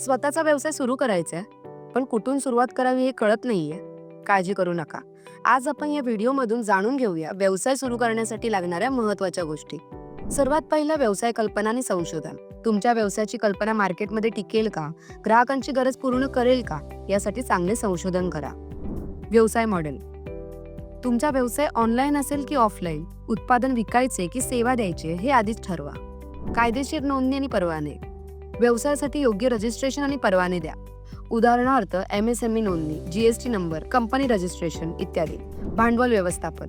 स्वतःचा व्यवसाय सुरू करायचा आहे पण कुठून सुरुवात करावी हे कळत नाहीये. काळजी करू नका. आज आपण या व्हिडिओमधून जाणून घेऊया व्यवसाय सुरू करण्यासाठी लागणाऱ्या महत्त्वाच्या गोष्टी. सर्वात पहिला व्यवसाय कल्पना आणि संशोधन. तुमच्या व्यवसायाची कल्पना मार्केटमध्ये टिकेल का? ग्राहकांची गरज पूर्ण करेल का? यासाठी चांगले संशोधन करा. व्यवसाय मॉडेल. तुमचा व्यवसाय ऑनलाईन असेल की ऑफलाईन? उत्पादन विकायचे की सेवा द्यायचे हे आधीच ठरवा. कायदेशीर नोंदणी आणि परवाने. व्यवसायासाठी योग्य रजिस्ट्रेशन आणि परवाने द्या. उदाहरणार्थ एम एस एम ई नोंदणी जीएसटी नंबर कंपनी रजिस्ट्रेशन इत्यादी. भांडवल व्यवस्थापन.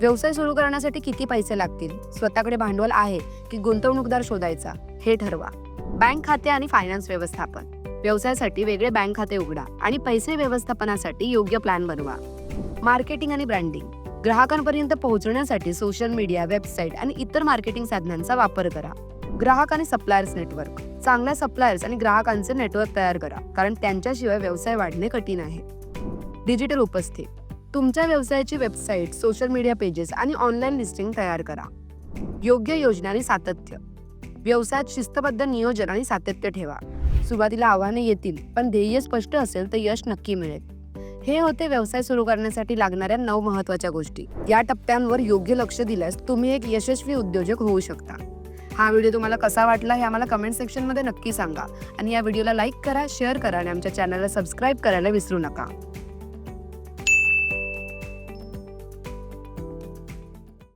व्यवसाय सुरू करण्यासाठी किती पैसे लागतील? स्वतःकडे भांडवल आहे की गुंतवणूकदार शोधायचा? हे ठरवा. बँक खाते आणि फायनान्स व्यवस्थापन. व्यवसायासाठी वेगळे बँक खाते उघडा आणि पैसे व्यवस्थापनासाठी योग्य प्लॅन बनवा. मार्केटिंग आणि ब्रँडिंग. ग्राहकांपर्यंत पोहोचण्यासाठी सोशल मीडिया वेबसाईट आणि इतर मार्केटिंग साधनांचा वापर करा. ग्राहक आणि सप्लायर्स नेटवर्क चांगल्या सप्लायर्स आणि ग्राहकांचे नेटवर्क तयार करा. कारण त्यांच्याशिवाय व्यवसाय वाढणे कठीण आहे. डिजिटल उपस्थित. तुमच्या व्यवसायाची वेबसाईट सोशल मीडिया पेजेस आणि ऑनलाईन लिस्टिंग तयार करा. योग्य योजना आणि सातत्य. व्यवसायात शिस्तबद्ध नियोजन आणि सातत्य ठेवा. सुरुवातीला आव्हाने येतील पण ध्येय स्पष्ट असेल तर यश नक्की मिळेल. हे होते व्यवसाय सुरू करण्यासाठी लागणाऱ्या नऊ महत्त्वाच्या गोष्टी. या टप्प्यांवर योग्य लक्ष दिल्यास तुम्ही एक यशस्वी उद्योजक होऊ शकता. हा व्हिडिओ तुम्हाला कसा वाटला हे आम्हाला कमेंट सेक्शनमध्ये नक्की सांगा. आणि या व्हिडिओला लाईक करा शेअर करा आणि आमच्या चॅनलला सबस्क्राईब करायला विसरू नका.